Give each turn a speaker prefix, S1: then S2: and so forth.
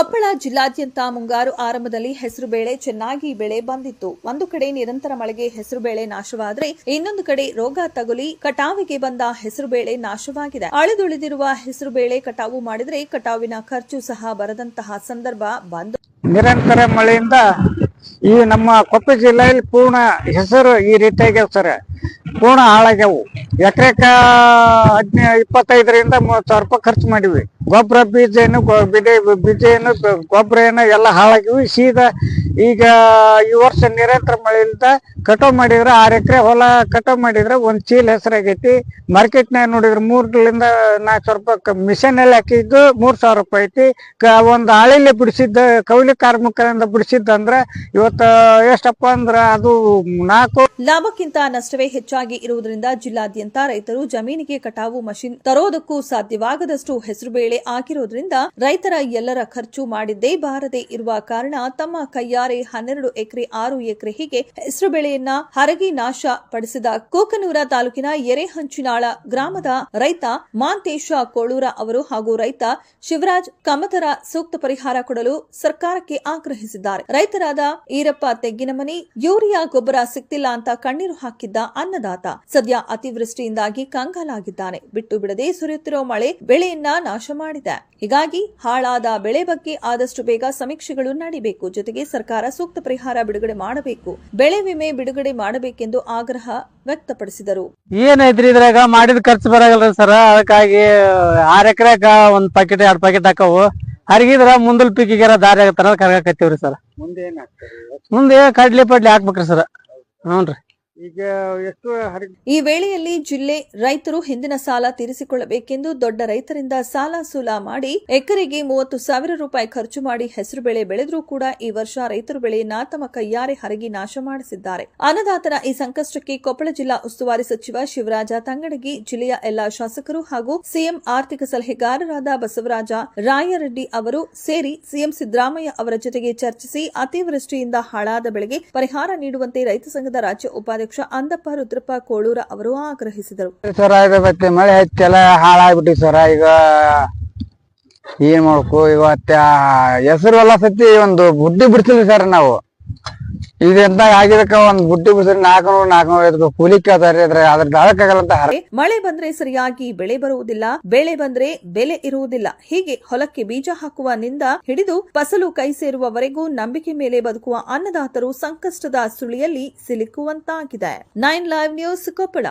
S1: ಕೊಪ್ಪಳ ಜಿಲ್ಲಾದ್ಯಂತ ಮುಂಗಾರು ಆರಂಭದಲ್ಲಿ ಹೆಸರುಬೇಳೆ ಚೆನ್ನಾಗಿ ಬೆಳೆ ಬಂದಿತ್ತು. ಒಂದು ಕಡೆ ನಿರಂತರ ಮಳೆಗೆ ಹೆಸರುಬೇಳೆ ನಾಶವಾದರೆ ಇನ್ನೊಂದು ಕಡೆ ರೋಗ ತಗುಲಿ ಕಟಾವಿಗೆ ಬಂದ ಹೆಸರುಬೇಳೆ ನಾಶವಾಗಿದೆ. ಅಳಿದುಳಿದಿರುವ ಹೆಸರುಬೇಳೆ ಕಟಾವು ಮಾಡಿದರೆ ಕಟಾವಿನ ಖರ್ಚು ಸಹ ಬರದಂತಹ ಸಂದರ್ಭ ಬಂದು
S2: ನಿರಂತರ ಮಳೆಯಿಂದ ಈ ನಮ್ಮ ಕೊಪ್ಪಳ ಜಿಲ್ಲೆಯಲ್ಲಿ ಪೂರ್ಣ ಹೆಸರು ಈ ರೀತಿಯಾಗಿ ಸರ್ ಪೂರ್ಣ ಹಾಳಾಗ್ಯಾವು. ಎಕರೆಕ ಹದಿನ ಇಪ್ಪತ್ತೈದರಿಂದ ಮೂವತ್ತು ಸಾವಿರ ರೂಪಾಯಿ ಖರ್ಚು ಮಾಡಿವಿ ಗೊಬ್ಬರ, ಬೀಜ ಏನು ಬೀಜ ಏನು, ಗೊಬ್ಬರ ಏನು ಎಲ್ಲ ಹಾಳಾಗಿವಿ ಸೀದಾ ಈಗ ಈ ವರ್ಷ ನಿರಂತರ ಮಳೆಯಿಂದ ಕಟಾವ್ ಮಾಡಿದ್ರೆ ಆರ್ ಎಕರೆ ಹೊಲ ಕಟಾವ್ ಮಾಡಿದ್ರೆ ಒಂದ್ ಚೀಲ ಹೆಸರಾಗೈತಿ. ಮಾರ್ಕೆಟ್ನಾಗ ನೋಡಿದ್ರೆ ಮೂರರಿಂದ ನಾಲ್ಕು ಸಾವಿರ ರೂಪಾಯಿ ಮಿಷನ್ ಎಲ್ಲ ಹಾಕಿದ್ದು ಮೂರ್ ಸಾವಿರ ರೂಪಾಯಿ ಐತಿ. ಒಂದ್ ಹಾಳೆಲ್ಲೇ ಬಿಡಿಸಿದ್ದ ಕೌಲಿ ಕಾರ್ಮಿಕರಿಂದ ಬಿಡಿಸಿದ್ದಂದ್ರ ಇವತ್ತ ಎಷ್ಟಪ್ಪ ಅಂದ್ರ ಅದು ನಾಲ್ಕು
S1: ಲಾಭಕ್ಕಿಂತ ನಷ್ಟವೇ ಹೆಚ್ಚಾಗಿ ಇರುವುದರಿಂದ ಜಿಲ್ಲಾದ್ಯಂತ ರೈತರು ಜಮೀನಿಗೆ ಕಟಾವು ಮಷಿನ್ ತರೋದಕ್ಕೂ ಸಾಧ್ಯವಾಗದಷ್ಟು ಹೆಸರುಬೇಳೆ ಹಾಕಿರೋದ್ರಿಂದ ರೈತರ ಎಲ್ಲರ ಖರ್ಚು ಮಾಡಿದ್ದೇ ಬಾರದೇ ಇರುವ ಕಾರಣ ತಮ್ಮ ಕೈಯಾರೆ ಹನ್ನೆರಡು ಎಕರೆ, ಆರು ಎಕರೆ ಹೀಗೆ ಹೆಸರುಬೇಳೆಯನ್ನ ಹರಗಿ ನಾಶ ಪಡಿಸಿದ ಕೋಕನೂರ ತಾಲೂಕಿನ ಎರೆಹಂಚಿನಾಳ ಗ್ರಾಮದ ರೈತ ಮಾಂತೇಶ ಕೋಳೂರ ಅವರು ಹಾಗೂ ರೈತ ಶಿವರಾಜ್ ಕಮತರ ಸೂಕ್ತ ಪರಿಹಾರ ಕೊಡಲು ಸರ್ಕಾರಕ್ಕೆ ಆಗ್ರಹಿಸಿದ್ದಾರೆ. ರೈತರಾದ ಈರಪ್ಪ ತೆಗ್ಗಿನಮನಿ, ಯೂರಿಯಾ ಗೊಬ್ಬರ ಸಿಕ್ತಿಲ್ಲ ಅಂತ ಕಣ್ಣೀರು ಹಾಕಿದ್ದ ಅನ್ನದಾತ ಸದ್ಯ ಅತಿವೃಷ್ಟಿಯಿಂದಾಗಿ ಕಂಗಾಲಾಗಿದ್ದಾನೆ. ಬಿಟ್ಟು ಬಿಡದೆ ಸುರಿಯುತ್ತಿರುವ ಮಳೆ ಬೆಳೆಯನ್ನ ನಾಶ ಮಾಡಿದೆ. ಹೀಗಾಗಿ ಹಾಳಾದ ಬೆಳೆ ಬಗ್ಗೆ ಆದಷ್ಟು ಬೇಗ ಸಮೀಕ್ಷೆಗಳು ನಡೆಯಬೇಕು ಜೊತೆಗೆ ಸರ್ಕಾರ ಸೂಕ್ತ ಪರಿಹಾರ ಬಿಡುಗಡೆ ಮಾಡಬೇಕು ಬೆಳೆ ವಿಮೆ ಬಿಡುಗಡೆ ಮಾಡಬೇಕೆಂದು ಆಗ್ರಹ ವ್ಯಕ್ತಪಡಿಸಿದರು.
S3: ಏನೈತ್ರಿ ಇದ್ರಾಗ? ಮಾಡಿದ ಖರ್ಚು ಬರಾಗಲ್ರಿ ಸರ್. ಅದಕ್ಕಾಗಿ ಆರ್ ಎಕರೆ ಒಂದ್ ಪಾಕೆಟ್ ಎರಡ್ ಪಾಕೆಟ್ ಹಾಕವು. ಹರಿಗಿದ್ರ ಮುಂದಲ್ ಪೀಕಿಗೆರ ದಾರಿ ಆಗತ್ತಾರ ಕರ್ಗಾಕತ್ತೀವ್ರಿ ಸರ್.
S2: ಮುಂದೆ
S3: ಮುಂದೆ ಕಡ್ಲಿ ಪಡ್ಲಿ ಹಾಕ್ಬೇಕ್ರಿ ಸರ್. ಹ್ಞೂನ್ರಿ.
S2: ಈಗ ಎಷ್ಟು
S1: ಈ ವೇಳೆಯಲ್ಲಿ ಜಿಲ್ಲೆ ರೈತರು ಹಿಂದಿನ ಸಾಲ ತೀರಿಸಿಕೊಳ್ಳಬೇಕೆಂದು ದೊಡ್ಡ ರೈತರಿಂದ ಸಾಲ ಸೂಲ ಮಾಡಿ ಎಕರೆಗೆ ಮೂವತ್ತು ಸಾವಿರ ರೂಪಾಯಿ ಖರ್ಚು ಮಾಡಿ ಹೆಸರು ಬೆಳೆ ಬೆಳೆದರೂ ಕೂಡ ಈ ವರ್ಷ ರೈತರು ಬೆಳೆಯನ್ನ ತಮ್ಮ ಕೈಯಾರೆ ಹರಗಿ ನಾಶ ಮಾಡಿಸಿದ್ದಾರೆ. ಅನ್ನದಾತನ ಈ ಸಂಕಷ್ಟಕ್ಕೆ ಕೊಪ್ಪಳ ಜಿಲ್ಲಾ ಉಸ್ತುವಾರಿ ಸಚಿವ ಶಿವರಾಜ ತಂಗಡಗಿ, ಜಿಲ್ಲೆಯ ಎಲ್ಲಾ ಶಾಸಕರು ಹಾಗೂ ಸಿಎಂ ಆರ್ಥಿಕ ಸಲಹೆಗಾರರಾದ ಬಸವರಾಜ ರಾಯರೆಡ್ಡಿ ಅವರು ಸೇರಿ ಸಿಎಂ ಸಿದ್ದರಾಮಯ್ಯ ಅವರ ಜೊತೆಗೆ ಚರ್ಚಿಸಿ ಅತಿವೃಷ್ಟಿಯಿಂದ ಹಾಳಾದ ಬೆಳೆಗೆ ಪರಿಹಾರ ನೀಡುವಂತೆ ರೈತ ಸಂಘದ ರಾಜ್ಯ ಉಪಾಧ್ಯಕ್ಷ ಅಂದಪ್ಪ ರುದ್ರಪ್ಪ ಕೋಳೂರ ಅವರು ಆಗ್ರಹಿಸಿದರು.
S2: ಸರ ಇದು ಮತ್ತೆ ಮಳೆ ಹತ್ತೆಲ್ಲ ಹಾಳಾಗ್ಬಿಟ್ಟಿ ಸರ. ಈಗ ಏನ್ ಮಾಡ್ಕೋ ಇವತ್ತ ಹೆಸರು ಎಲ್ಲ ಸತಿ ಒಂದು ಬುದ್ಧಿ ಬಿಡ್ತಿದ್ವಿ ಸರ್ ನಾವು.
S1: ಮಳೆ ಬಂದ್ರೆ ಸರಿಯಾಗಿ ಬೆಳೆ ಬರುವುದಿಲ್ಲ, ಬೆಳೆ ಬಂದ್ರೆ ಬೆಲೆ ಇರುವುದಿಲ್ಲ. ಹೀಗೆ ಹೊಲಕ್ಕೆ ಬೀಜ ಹಾಕುವ ನಿಂದ ಹಿಡಿದು ಫಸಲು ಕೈ ಸೇರುವವರೆಗೂ ನಂಬಿಕೆ ಮೇಲೆ ಬದುಕುವ ಅನ್ನದಾತರು ಸಂಕಷ್ಟದ ಸುಳಿಯಲ್ಲಿ ಸಿಲುಕುವಂತಾಗಿದೆ. Nine live news Koppal.